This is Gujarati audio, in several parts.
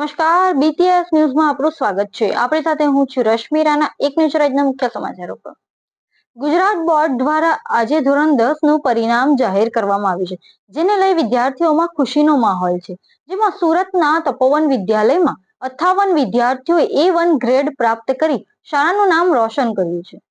નમસ્કાર બીટીએસ ન્યૂઝમાં આપનું સ્વાગત છે. આપણી સાથે હું છું રશ્મિ રાણા, એક ન્યૂઝ રાજના મુખ્ય સમાચારો પર. ગુજરાત બોર્ડ દ્વારા આજે ધોરણ દસનું પરિણામ જાહેર કરવામાં આવ્યું છે, જેને લઈ વિદ્યાર્થીઓમાં ખુશીનો માહોલ છે. જેમાં સુરતના તપોવન વિદ્યાલયમાં અઠાવન વિદ્યાર્થીઓએ એ વન ગ્રેડ પ્રાપ્ત કરી શાળાનું નામ રોશન કર્યું છે.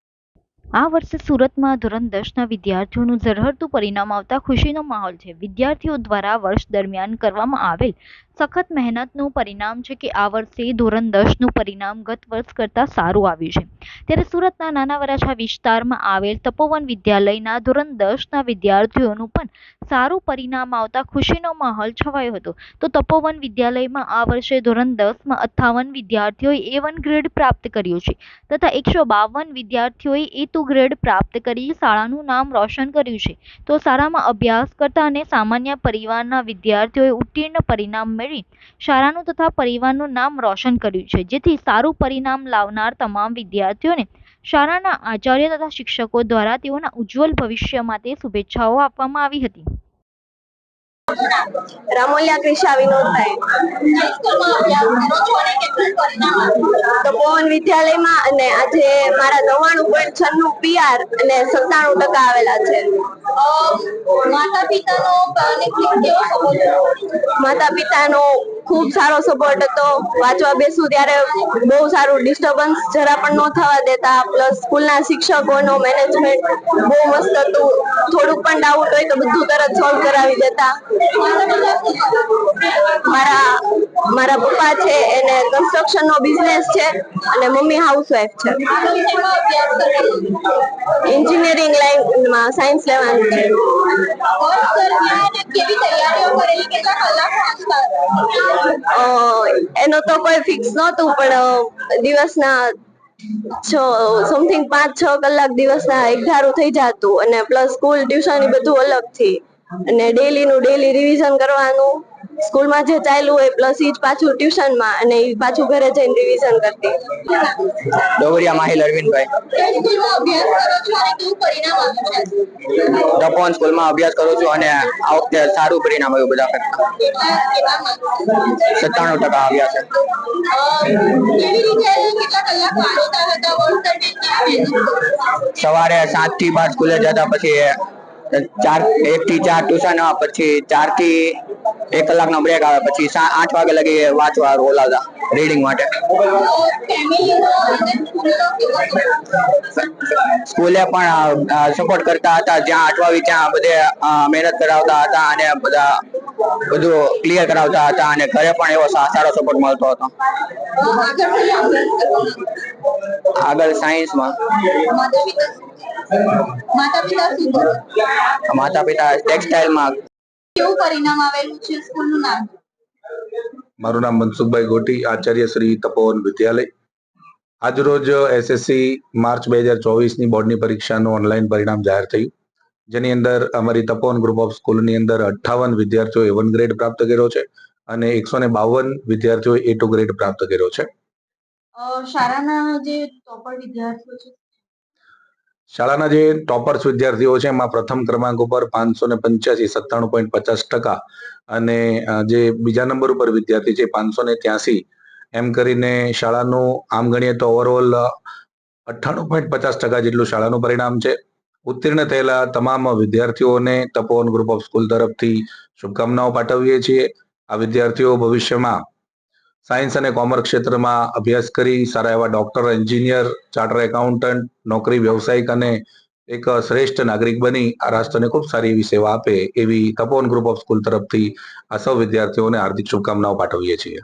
આ વર્ષે સુરતમાં ધોરણ દસના વિદ્યાર્થીઓનું ઝરહરતું પરિણામ આવતા ખુશીનો માહોલ છે. વિદ્યાર્થીઓ દ્વારા વર્ષ દરમિયાન કરવામાં આવેલ સખત મહેનતનું પરિણામ છે કે આ વર્ષે ધોરણ દસનું પરિણામ ગત વર્ષ કરતાં સારું આવ્યું છે. ત્યારે સુરતના નાના વરાછા વિસ્તારમાં આવેલ તપોવન વિદ્યાલયના ધોરણ દસના વિદ્યાર્થીઓનું પણ સારું પરિણામ આવતા ખુશીનો માહોલ છવાયો હતો. તો તપોવન વિદ્યાલયમાં આ વર્ષે ધોરણ દસમાં અઠ્ઠાવન વિદ્યાર્થીઓએ એ વન ગ્રેડ પ્રાપ્ત કર્યો છે તથા એકસો બાવન વિદ્યાર્થીઓએ એ ટુ ગ્રેડ પ્રાપ્ત કરી શાળાનું નામ રોશન કર્યું છે. તો શાળામાં અભ્યાસ કરતા અને સામાન્ય પરિવારના વિદ્યાર્થીઓએ ઉત્તીર્ણ પરિણામ મેળવી શાળાનું તથા પરિવારનું નામ રોશન કર્યું છે. જેથી સારું પરિણામ લાવનાર તમામ વિદ્યાર્થીઓને શાળાના આચાર્ય તથા શિક્ષકો દ્વારા તેઓના ઉજ્જવલ ભવિષ્ય માટે શુભેચ્છાઓ આપવામાં આવી હતી. રામોલિયા ક્રિશા વિનોદભાઈ તપોવન વિદ્યાલયમાં અને આજે મારા નવ્વાણું પોઈન્ટ છન્નું પીઆર અને સત્તાણું ટકા આવેલા છે. માતા પિતાનો માતા પિતાનો ખૂબ સારો સપોર્ટ હતો. વાંચવા બેસું ત્યારે બહુ સારું ડિસ્ટર્બન્સ જરા પણ ન થવા દેતા. પ્લસ સ્કૂલના શિક્ષકોનો મેનેજમેન્ટ બહુ મસ્ત હતું. થોડુંક પણ ડાઉટ હોય તો બધું તરત સોલ્વ કરાવી દેતા. મારા મારા પપ્પા છે એને કન્સ્ટ્રક્શન નો બિઝનેસ છે અને મમ્મી હાઉસવાઈફ છે. એન્જિનિયરિંગ લાઈનમાં સાયન્સ લેવાનું છે. અ, એનો તો કોઈ ફિક્સ નહોતું, પણ દિવસના છ સમથિંગ પાંચ, છ કલાક દિવસના એક ધારું થઈ જતું. અને પ્લસ સ્કૂલ ટ્યુશન એ બધું અલગથી. અને ડેલી નું ડેલી રિવિઝન કરવાનું. સ્કૂલમાં જે ચાલ્યું હોય પ્લસ ઈ જ પાછું ટ્યુશનમાં અને ઈ પાછું ઘરે જઈને રિવિઝન કરતી. ડોબરિયા માહિલ અરવિંદભાઈ. તપોવન સ્કૂલમાં અભ્યાસ કરું છું અને આ વખતે સારું પરિણામ આવ્યું બધા સત્તાણું ટકા આવ્યા છે. સવારે સાતથી બાર સ્કૂલે જતા પછી, ચાર એક થી ચાર ટ્યુશન, પછી ચારથી એક કલાકનો બ્રેક આવે, પછી આઠ વાગે લગી વાંચવા બોલાવતા રીડિંગ માટે. સ્કૂલે પણ સપોર્ટ કરતા હતા, જ્યાં અટવાવી ત્યાં બધે મહેનત કરાવતા હતા અને બધા બધું ક્લિયર કરાવતા હતા અને ઘરે પણ એવો સારો સપોર્ટ મળતો હતો. આગળ સાયન્સમાં? માતા પિતા ટેક્સટાઇલમાં કેવું પરિણામ આવેલું છે સ્કૂલનું નામ? મારું નામ મનસુખભાઈ ગોટી આચાર્ય શ્રી તપોવન વિદ્યાલય. આજરોજ એસએસસી માર્ચ બે હજાર ચોવીસની બોર્ડની પરીક્ષાનું ઓનલાઈન પરિણામ જાહેર થયું. જેની અંદર અમારી તપોવન ગ્રુપ ઓફ સ્કૂલની અંદર અઠ્ઠાવન એ વન ગ્રેડ પ્રાપ્ત કર્યો છે અને એકસો ને બાવન વિદ્યાર્થીઓએ એ ટુ ગ્રેડ પ્રાપ્ત કર્યો છે. શાળાના જે ટોપર વિદ્યાર્થીઓ છે શાળાના જે ટોપર્સ વિદ્યાર્થીઓ છે, એમાં પ્રથમ ક્રમાંક ઉપર પાંચસો ને પંચ્યાસી, સત્તાણું પોઈન્ટ પચાસ ટકા અને જે બીજા નંબર ઉપર વિદ્યાર્થી છે, પાંચસો ને ત્યાસી. એમ કરીને શાળાનું આમ ગણીએ તો ઓવરઓલ અઠ્ઠાણું પોઈન્ટ પચાસ ટકા જેટલું શાળાનું પરિણામ છે. ઉત્તીર્ણ થયેલા તમામ વિદ્યાર્થીઓને તપોવન ગ્રુપ ઓફ સ્કૂલ તરફથી શુભકામનાઓ પાઠવીએ છીએ. આ વિદ્યાર્થીઓ ભવિષ્યમાં સાયન્સ અને કોમર્સ ક્ષેત્રમાં અભ્યાસ કરી સારા એવા ડોક્ટર, એન્જિનિયર, ચાર્ટર એકાઉન્ટન્ટ, નોકરી, વ્યવસાયિક અને એક શ્રેષ્ઠ નાગરિક બની આ રાષ્ટ્રને ખૂબ સારી એવી સેવા આપે એવી તપોવન ગ્રુપ ઓફ સ્કૂલ તરફથી આ સૌ વિદ્યાર્થીઓને હાર્દિક શુભકામનાઓ પાઠવીએ છીએ.